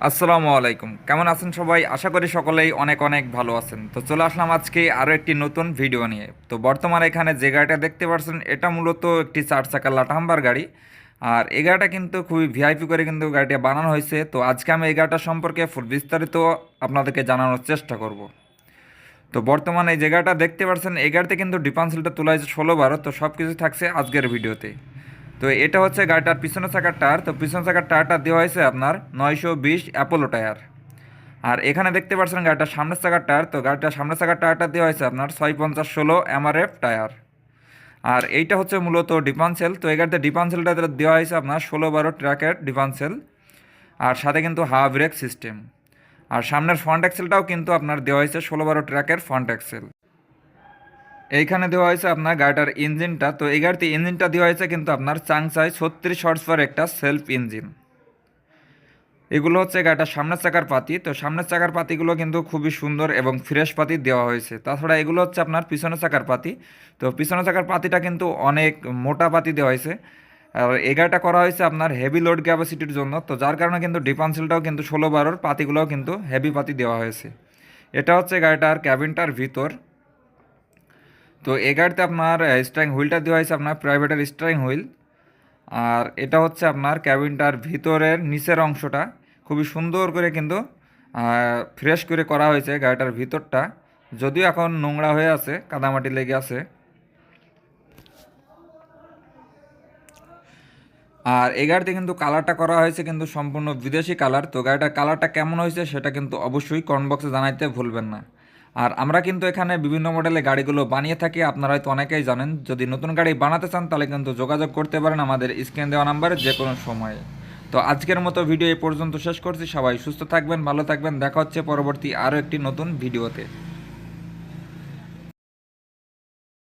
আসসালামু আলাইকুম। কেমন আছেন সবাই? আশা করি সকলেই অনেক অনেক ভালো আছেন। তো চলে আসলাম আজকে আরও একটি নতুন ভিডিও নিয়ে। তো বর্তমানে এখানে যে গাড়িটা দেখতে পাচ্ছেন এটা মূলত একটি চার চাকার লাটাম্বার গাড়ি। আর এই গাড়িটা কিন্তু খুবই ভিআইপি করে কিন্তু গাড়িটা বানানো হয়েছে। তো আজকে আমি এই গাড়িটা সম্পর্কে ফুল বিস্তারিত আপনাদেরকে জানানোর চেষ্টা করব। তো বর্তমানে এই জায়গাটা দেখতে পাচ্ছেন এই গাড়িতে কিন্তু ডিপান্সিলটা তোলা হয়েছে ষোলো বারো। তো সব কিছু থাকছে আজকের ভিডিওতে। তো এটা হচ্ছে গাড়িটার পিছনের চাকার টায়ার। তো পিছনের চাকার টায়ারটা দেওয়া হয়েছে আপনার নয়শো বিশ অ্যাপোলো টায়ার। আর এখানে দেখতে পাচ্ছেন গাড়িটার সামনের চাকার টায়ার। তো গাড়িটার সামনের চাকার টায়ারটা দেওয়া হয়েছে আপনার ছয় পঞ্চাশ ষোলো এমআরএফ টায়ার। আর এইটা হচ্ছে মূলত ডিপানসেল তো এই গাড়িতে ডিপানসেলটা দেওয়া হয়েছে আপনার ষোলো বারো ট্র্যাকের ডিপানসেল আর সাথে কিন্তু হাওয়া ব্রেক সিস্টেম। আর সামনের ফ্রন্ট এক্সেলটাও কিন্তু আপনার দেওয়া হয়েছে ষোলো বারো ট্র্যাকের ফ্রন্ট এক্সেল এইখানে দেওয়া হয়েছে আপনার গাড়িটার ইঞ্জিনটা। তো এই গাড়িতে ইঞ্জিনটা দেওয়া হয়েছে কিন্তু আপনার চাংসাই ছত্রিশ হর্স পার একটা সেলফ ইঞ্জিন এগুলো হচ্ছে গাড়িটার সামনের চাকার পাতি। তো সামনের চাকার পাতিগুলো কিন্তু খুবই সুন্দর এবং ফ্রেশ পাতি দেওয়া হয়েছে। তাছাড়া এগুলো হচ্ছে আপনার পিছনের চাকার পাতি। তো পিছনের চাকার পাতিটা কিন্তু অনেক মোটা পাতি দেওয়া হয়েছে। আর এই গাড়িটা করা হয়েছে আপনার হেভি লোড ক্যাপাসিটির জন্য। তো যার কারণে কিন্তু ডিপানসিলটাও কিন্তু ষোলো বারোর পাতিগুলোও কিন্তু হেভি পাতি দেওয়া হয়েছে। এটা হচ্ছে গাড়িটার ক্যাবিনটার ভিতর। তো এই গাড়িতে আপনার স্টারিং হুইলটা দেওয়া হয়েছে আপনার প্রাইভেটের স্টারিং হুইল আর এটা হচ্ছে আপনার ক্যাবিনটার ভিতরের নিচের অংশটা। খুবই সুন্দর করে কিন্তু ফ্রেশ করে করা হয়েছে গাড়িটার ভিতরটা। যদিও এখন নোংরা হয়ে আছে, কাদামাটি লেগে আছে। আর এই গাড়িতে কিন্তু কালারটা করা হয়েছে কিন্তু সম্পূর্ণ বিদেশি কালার তো গাড়িটার কালারটা কেমন হয়েছে সেটা কিন্তু অবশ্যই কমেন্ট বক্সে জানাইতে ভুলবেন না। আর আমরা কিন্তু এখানে বিভিন্ন মডেলে গাড়িগুলো বানিয়ে থাকি। আপনারা হয়তো অনেকেই জানেন, যদি নতুন গাড়ি বানাতে চান, তাহলে কিন্তু যোগাযোগ করতে পারেন আমাদের স্ক্রিন দেওয়া নাম্বারে যে কোনো সময়ে। তো আজকের মতো ভিডিও এই পর্যন্ত শেষ করছি। সবাই সুস্থ থাকবেন, ভালো থাকবেন। দেখা হচ্ছে পরবর্তী আরও একটি নতুন ভিডিওতে।